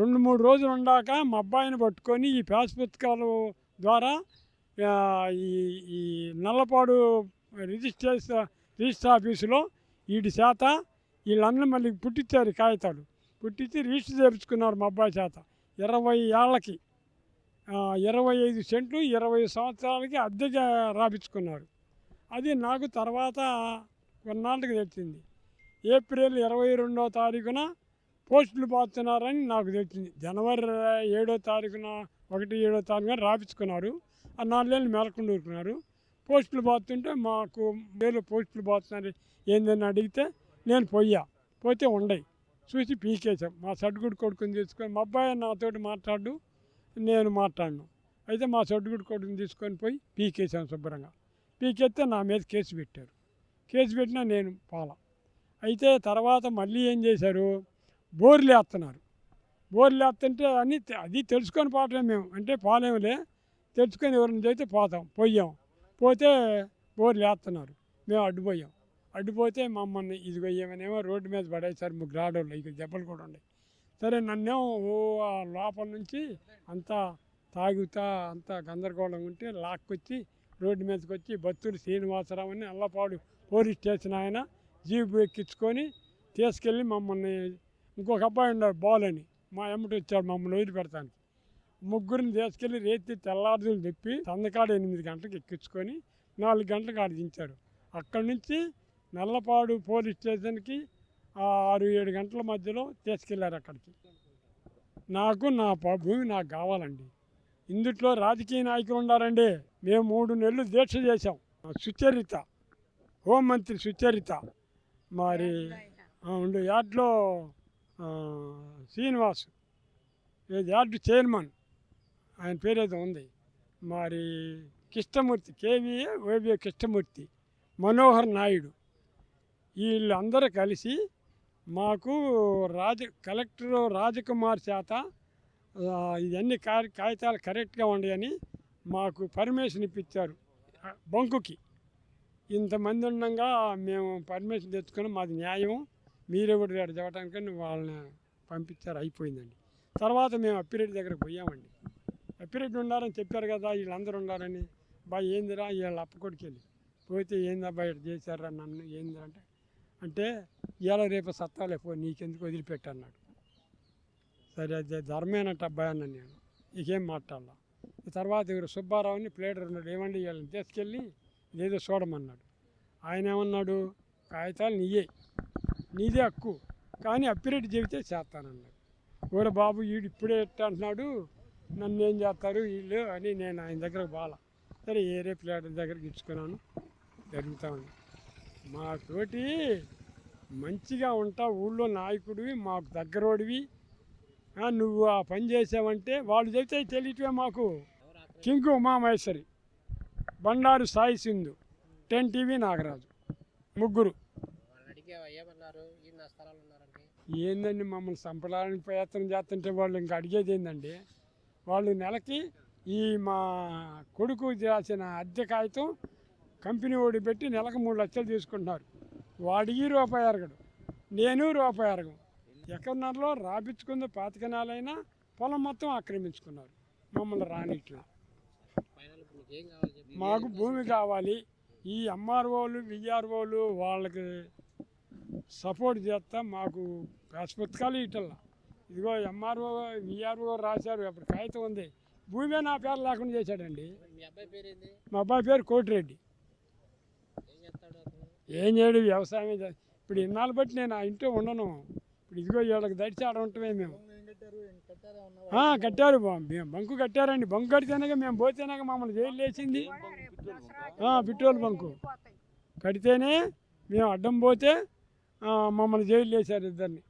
రెండు మూడు రోజులు ఉండాక మా అబ్బాయిని పట్టుకొని ఈ పాస్ పుస్తకాలు ద్వారా ఈ ఈ నల్లపాడు రిజిస్ట్రేషన్ రిజిస్టర్ ఆఫీసులో వీడి చేత వీళ్ళందరూ మళ్ళీ పుట్టించారు కాగితాలు. పుట్టించి రిజిస్టర్ చేయించుకున్నారు మా అబ్బాయి చేత. ఇరవై ఏళ్ళకి ఇరవై ఐదు సెంట్లు ఇరవై సంవత్సరాలకి అద్దెగా రాపించుకున్నారు. అది నాకు తర్వాత కొన్నాళ్ళకి తెచ్చింది. ఏప్రిల్ ఇరవై రెండో తారీఖున పోస్టులు పోతున్నారని నాకు తెలిసింది. జనవరి ఏడో తారీఖున ఒకటి ఏడో తారీఖున రాపించుకున్నారు. ఆ నాలుగేళ్ళు మేలకుండా ఊరుకున్నారు. పోస్టులు పోతుంటే మాకు మేలు పోస్టులు పోతున్నారు ఏందని అడిగితే నేను పోయా పోతే ఉండయి. చూసి పీకేసాం మా సడ్గుడి కొడుకుని తీసుకొని మా అబ్బాయి నాతోటి మాట్లాడు నేను మాట్లాడను. అయితే మా సడ్గుడి కొడుకుని తీసుకొని పోయి పీకేసాం శుభ్రంగా. పీకేస్తే నా మీద కేసు పెట్టారు. కేసు పెట్టినా నేను పాల. అయితే తర్వాత మళ్ళీ ఏం చేశారు? బోర్లు వేస్తున్నారు బోర్లు వేస్తుంటే అని అది తెలుసుకొని పోవటమే మేము. అంటే పోలేములే. తెలుసుకొని ఎవరిని చేస్తే పోతాం. పోయాం. పోతే బోర్లు వేస్తున్నారు మేము అడ్డుపోయాం. అడ్డుపోతే మమ్మల్ని ఇది ఏమనేమో రోడ్డు మీద పడేసారు ముగ్గురు ఆడవాళ్ళు ఇక దెబ్బలు కూడా ఉన్నాయి. సరే నన్నేమో ఓ ఆ లోపల నుంచి అంతా తాగుతా అంతా గందరగోళం ఉంటే లాక్కొచ్చి రోడ్డు మీదకి వచ్చి బత్తూరు శ్రీనివాసరావు అని అల్లపాడు పోలీస్ స్టేషన్ ఆయన జీబు ఎక్కించుకొని తీసుకెళ్ళి మమ్మల్ని ఇంకొక అబ్బాయి ఉన్నాడు బాల్ అని మా ఎమ్మటి వచ్చాడు మమ్మల్ని వదిలిపెడతానికి ముగ్గురిని తీసుకెళ్ళి రేతి తెల్లార్జులు తిప్పి సందకాడ ఎనిమిది గంటలకు ఎక్కించుకొని నాలుగు గంటలకు ఆడ దించారు అక్కడి నుంచి నల్లపాడు పోలీస్ స్టేషన్కి ఆరు ఏడు గంటల మధ్యలో తీసుకెళ్ళారు అక్కడికి. నాకు నా భూమి నాకు కావాలండి. ఇందుట్లో రాజకీయ నాయకులు ఉన్నారండి. మేము మూడు నెలలు దీక్ష చేశాం. సుచరిత హోంమంత్రి సుచరిత. మరి ఆ, ఉండు యాడ్లో శ్రీనివాస్. ఏది యార్డ్ చైర్మన్. ఆయన పేరు ఉంది. మరి కృష్ణమూర్తి కేవీఏ ఓబిఏ కృష్ణమూర్తి మనోహర్ నాయుడు. వీళ్ళందరూ కలిసి మాకు రాజ కలెక్టర్ రాజకుమార్ చేత ఇవన్నీ కా కాగితాలు కరెక్ట్గా ఉండయని మాకు పర్మిషన్ ఇప్పించారు బొంకుకి బంకుకి. ఇంతమంది ఉండగా మేము పర్మిషన్ తెచ్చుకొని మాది న్యాయం. మీరే కూడా ఇక్కడ చెప్పడానికని వాళ్ళని పంపించారు అయిపోయిందండి. తర్వాత మేము అప్పిరెడ్డి దగ్గరకు పోయామండి. అప్పిరెడ్డి ఉన్నారని చెప్పారు కదా వీళ్ళందరూ ఉన్నారని బా ఏందిరా వీళ్ళ అప్పకొడికెళ్ళి పోతే ఏందబ్బా ఇట్లా చేశారా నన్ను? ఏంది అంటే అంటే ఇవాళ రేపు సత్తాలే పో నీకెందుకు వదిలిపెట్టన్నాడు సరే అదే ధర్మేనట్టు అబ్బాయి అన్న నేను. ఇకేం మాట్లాడాల? తర్వాత ఇವರು సుబ్బారావుని ప్లేడర్ ఉన్నాడు ఏమండి వీళ్ళని తీసుకెళ్ళి ఏదో చూడమన్నాడు. ఆయన ఏమన్నాడు? కాగితాలు నీయే. నీదే హక్కు. కానీ అప్పిరెడ్డి చెబితే చేస్తానన్నాడు. ఓరే బాబు వీడు ఇప్పుడే ఎట్ట అంటున్నాడు? నన్ను ఏం చేస్తారు వీళ్ళు? అని నేను ఆయన దగ్గర బాల. సరే ఏరే ప్లేట్ దగ్గర ఇచ్చుకున్నాను. జరుగుతూ ఉంది. మాతోటి మంచిగా ఉంటా ఊళ్ళో నాయకుడివి మాకు దగ్గరోడివి. నువ్వు ఆ పని చేసావంటే వాళ్ళు చెబితే తెలియటమే మాకు. కింకు ఉమామహేశ్వరి బండారు సాయి సింధు టెన్ టీవీ నాగరాజు ముగ్గురు. ఏందండి మమ్మల్ని చంపడానికి ప్రయత్నం చేస్తుంటే వాళ్ళు ఇంకా అడిగేది ఏందండి? వాళ్ళు నెలకి ఈ మా కొడుకు రాసిన అద్దె కాగితం కంపెనీ ఓడి పెట్టి నెలకు మూడు లక్షలు తీసుకుంటున్నారు. వాడికి రూపాయి అరగడు. నేను రూపాయి అరగం. ఎకరన్నరలో రాపించుకుంది పాతికనాలైనా పొలం మొత్తం ఆక్రమించుకున్నారు. మమ్మల్ని రానిట్లా. మాకు భూమి కావాలి. ఈ ఎంఆర్ఓలు విఆర్ఓలు వాళ్ళకి సపోర్ట్ చేస్తా మాకు పాస్ పుస్తకాలు ఇటల్లా. ఇదిగో ఎంఆర్ఓ విఆర్ఓ రాశారు అప్పుడు కాగితం ఉంది. భూమే నా పేరు లేకుండా చేశాడండి. మీ అబ్బాయి పేరేంది? మా అబ్బాయి పేరు కోటిరెడ్డి. ఏం చేస్తాడు అతను? ఏం చేయడు వ్యవసాయం చే- ఇప్పుడు ఇన్నాళ్ళు బట్టి నేను ఆ ఇంట్లో ఉండను. ఇప్పుడు ఇదిగో వీళ్ళకి దడిచి ఆడ ఉంటమే మేము. కట్టారు? బంకు కట్టారండి. బంకు కడితేనే మేము పోతేనే మమ్మల్ని జైలు లేచింది. ఆ, పెట్రోల్ బంకు. కడితేనే మేము అడ్డం పోతే మమ్మల్ని జైలు వేశారు ఇద్దరిని.